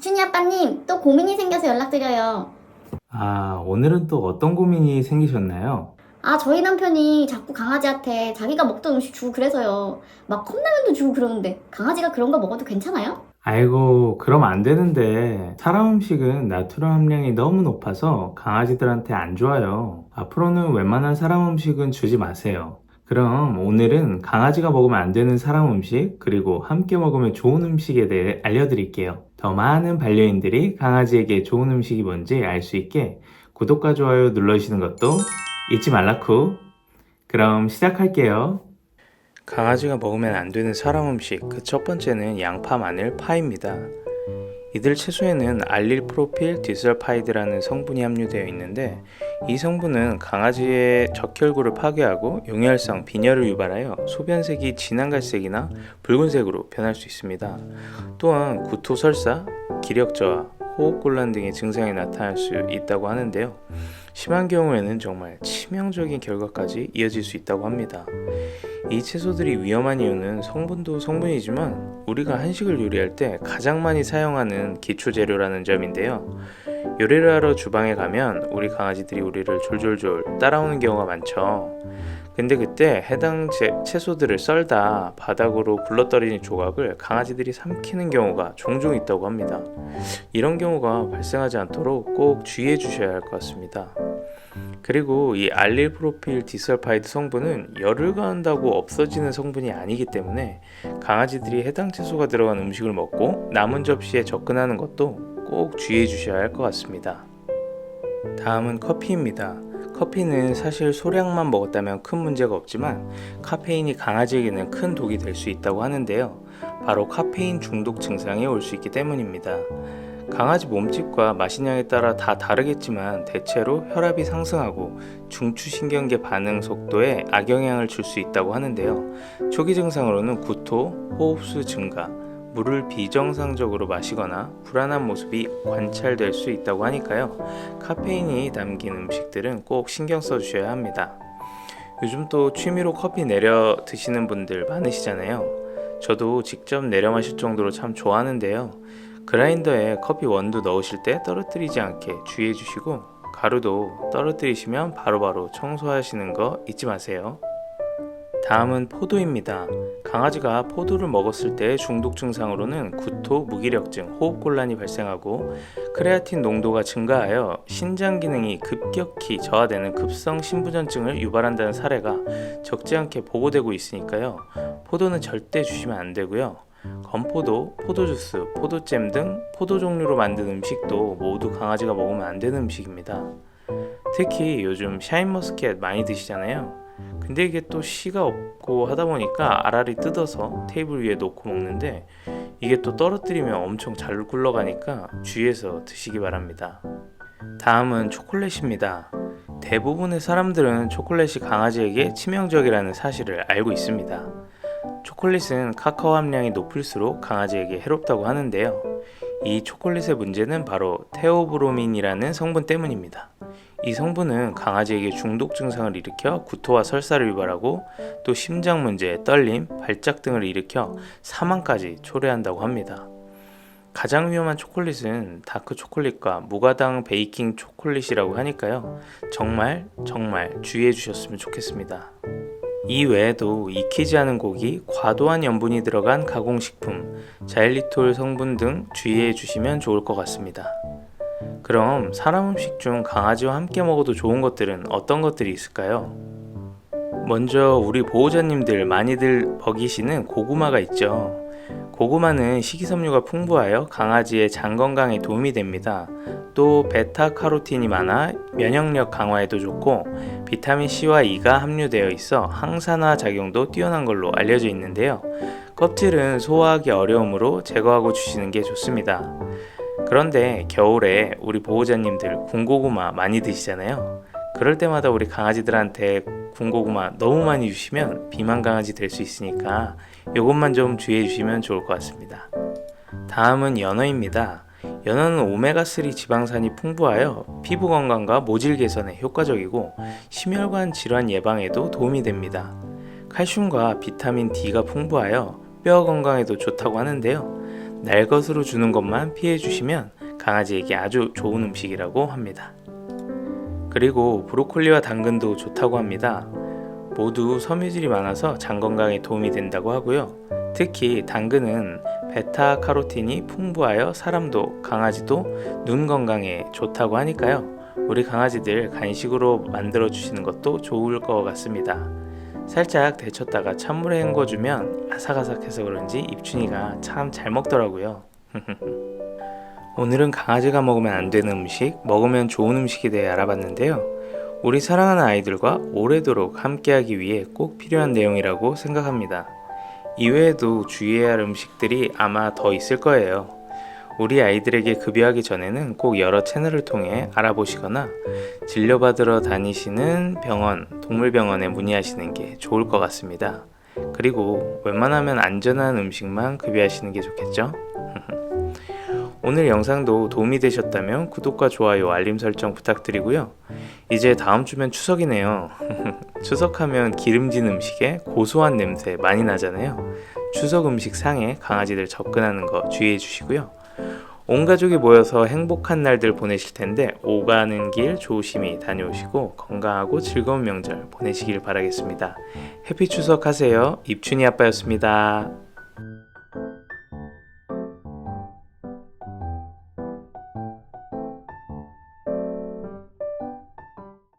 춘희 아빠님, 또 고민이 생겨서 연락드려요. 아, 오늘은 또 어떤 고민이 생기셨나요? 아, 저희 남편이 자꾸 강아지한테 자기가 먹던 음식 주고 그래서요. 막 컵라면도 주고 그러는데 강아지가 그런 거 먹어도 괜찮아요? 아이고, 그럼 안 되는데. 사람 음식은 나트륨 함량이 너무 높아서 강아지들한테 안 좋아요. 앞으로는 웬만한 사람 음식은 주지 마세요. 그럼 오늘은 강아지가 먹으면 안 되는 사람 음식, 그리고 함께 먹으면 좋은 음식에 대해 알려드릴게요. 더 많은 반려인들이 강아지에게 좋은 음식이 뭔지 알 수 있게 구독과 좋아요 눌러주시는 것도 잊지 말라쿠. 그럼 시작할게요. 강아지가 먹으면 안 되는 사람 음식 그 첫 번째는 양파, 마늘, 파입니다. 이들 채소에는 알릴 프로필 디설파이드라는 성분이 함유되어 있는데 이 성분은 강아지의 적혈구를 파괴하고 용혈성 빈혈을 유발하여 소변색이 진한 갈색이나 붉은색으로 변할 수 있습니다. 또한 구토 설사, 기력 저하, 호흡곤란 등의 증상이 나타날 수 있다고 하는데요. 심한 경우에는 정말 치명적인 결과까지 이어질 수 있다고 합니다. 이 채소들이 위험한 이유는 성분도 성분이지만 우리가 한식을 요리할 때 가장 많이 사용하는 기초 재료라는 점인데요. 요리를 하러 주방에 가면 우리 강아지들이 우리를 졸졸졸 따라오는 경우가 많죠. 근데 그때 해당 제- 채소들을 썰다 바닥으로 굴러떨어진 조각을 강아지들이 삼키는 경우가 종종 있다고 합니다. 이런 경우가 발생하지 않도록 꼭 주의해 주셔야 할 것 같습니다. 그리고 이 알릴 프로필 디설파이드 성분은 열을 가한다고 없어지는 성분이 아니기 때문에 강아지들이 해당 채소가 들어간 음식을 먹고 남은 접시에 접근하는 것도 꼭 주의해 주셔야 할 것 같습니다. 다음은 커피입니다. 커피는 사실 소량만 먹었다면 큰 문제가 없지만 카페인이 강아지에게는 큰 독이 될 수 있다고 하는데요. 바로 카페인 중독 증상이 올 수 있기 때문입니다. 강아지 몸집과 마신량에 따라 다 다르겠지만 대체로 혈압이 상승하고 중추신경계 반응 속도에 악영향을 줄 수 있다고 하는데요. 초기 증상으로는 구토, 호흡수 증가, 물을 비정상적으로 마시거나 불안한 모습이 관찰될 수 있다고 하니까요. 카페인이 담긴 음식들은 꼭 신경 써 주셔야 합니다. 요즘 또 취미로 커피 내려 드시는 분들 많으시잖아요. 저도 직접 내려 마실 정도로 참 좋아하는데요. 그라인더에 커피 원두 넣으실 때 떨어뜨리지 않게 주의해 주시고 가루도 떨어뜨리시면 바로 바로 청소하시는 거 잊지 마세요. 다음은 포도입니다. 강아지가 포도를 먹었을 때 중독 증상으로는 구토, 무기력증, 호흡곤란이 발생하고 크레아틴 농도가 증가하여 신장 기능이 급격히 저하되는 급성 신부전증을 유발한다는 사례가 적지 않게 보고되고 있으니까요. 포도는 절대 주시면 안 되고요. 건포도, 포도주스, 포도잼 등 포도 종류로 만든 음식도 모두 강아지가 먹으면 안 되는 음식입니다. 특히 요즘 샤인머스켓 많이 드시잖아요. 근데 이게 또 씨가 없고 하다 보니까 알알이 뜯어서 테이블 위에 놓고 먹는데 이게 또 떨어뜨리면 엄청 잘 굴러가니까 주의해서 드시기 바랍니다. 다음은 초콜릿입니다. 대부분의 사람들은 초콜릿이 강아지에게 치명적이라는 사실을 알고 있습니다. 초콜릿은 카카오 함량이 높을수록 강아지에게 해롭다고 하는데요. 이 초콜릿의 문제는 바로 테오브로민이라는 성분 때문입니다. 이 성분은 강아지에게 중독 증상을 일으켜 구토와 설사를 유발하고 또 심장 문제, 떨림, 발작 등을 일으켜 사망까지 초래한다고 합니다. 가장 위험한 초콜릿은 다크 초콜릿과 무가당 베이킹 초콜릿이라고 하니까요. 정말 정말 주의해 주셨으면 좋겠습니다. 이 외에도 익히지 않은 고기, 과도한 염분이 들어간 가공식품, 자일리톨 성분 등 주의해 주시면 좋을 것 같습니다. 그럼 사람 음식 중 강아지와 함께 먹어도 좋은 것들은 어떤 것들이 있을까요? 먼저 우리 보호자님들 많이들 먹이시는 고구마가 있죠. 고구마는 식이섬유가 풍부하여 강아지의 장 건강에 도움이 됩니다. 또 베타카로틴이 많아 면역력 강화에도 좋고 비타민 C와 E가 함유되어 있어 항산화 작용도 뛰어난 걸로 알려져 있는데요. 껍질은 소화하기 어려우므로 제거하고 주시는 게 좋습니다. 그런데 겨울에 우리 보호자님들 군고구마 많이 드시잖아요. 그럴 때마다 우리 강아지들한테 군고구마 너무 많이 주시면 비만 강아지 될 수 있으니까 이것만 좀 주의해 주시면 좋을 것 같습니다. 다음은 연어입니다. 연어는 오메가3 지방산이 풍부하여 피부 건강과 모질 개선에 효과적이고 심혈관 질환 예방에도 도움이 됩니다. 칼슘과 비타민 D가 풍부하여 뼈 건강에도 좋다고 하는데요. 날 것으로 주는 것만 피해 주시면 강아지에게 아주 좋은 음식이라고 합니다. 그리고 브로콜리와 당근도 좋다고 합니다. 모두 섬유질이 많아서 장 건강에 도움이 된다고 하고요. 특히 당근은 베타 카로틴이 풍부하여 사람도 강아지도 눈 건강에 좋다고 하니까요. 우리 강아지들 간식으로 만들어 주시는 것도 좋을 것 같습니다. 살짝 데쳤다가 찬물에 헹궈주면 아삭아삭해서 그런지 입춘이가 참 잘 먹더라고요. 오늘은 강아지가 먹으면 안 되는 음식, 먹으면 좋은 음식에 대해 알아봤는데요. 우리 사랑하는 아이들과 오래도록 함께하기 위해 꼭 필요한 내용이라고 생각합니다. 이외에도 주의해야 할 음식들이 아마 더 있을 거예요. 우리 아이들에게 급여하기 전에는 꼭 여러 채널을 통해 알아보시거나 진료받으러 다니시는 병원, 동물병원에 문의하시는 게 좋을 것 같습니다. 그리고 웬만하면 안전한 음식만 급여하시는 게 좋겠죠? 오늘 영상도 도움이 되셨다면 구독과 좋아요, 알림 설정 부탁드리고요. 이제 다음 주면 추석이네요. 추석하면 기름진 음식에 고소한 냄새 많이 나잖아요. 추석 음식 상에 강아지들 접근하는 거 주의해 주시고요. 온 가족이 모여서 행복한 날들 보내실 텐데 오가는 길 조심히 다녀오시고 건강하고 즐거운 명절 보내시길 바라겠습니다. 해피 추석 하세요. 입춘이 아빠였습니다.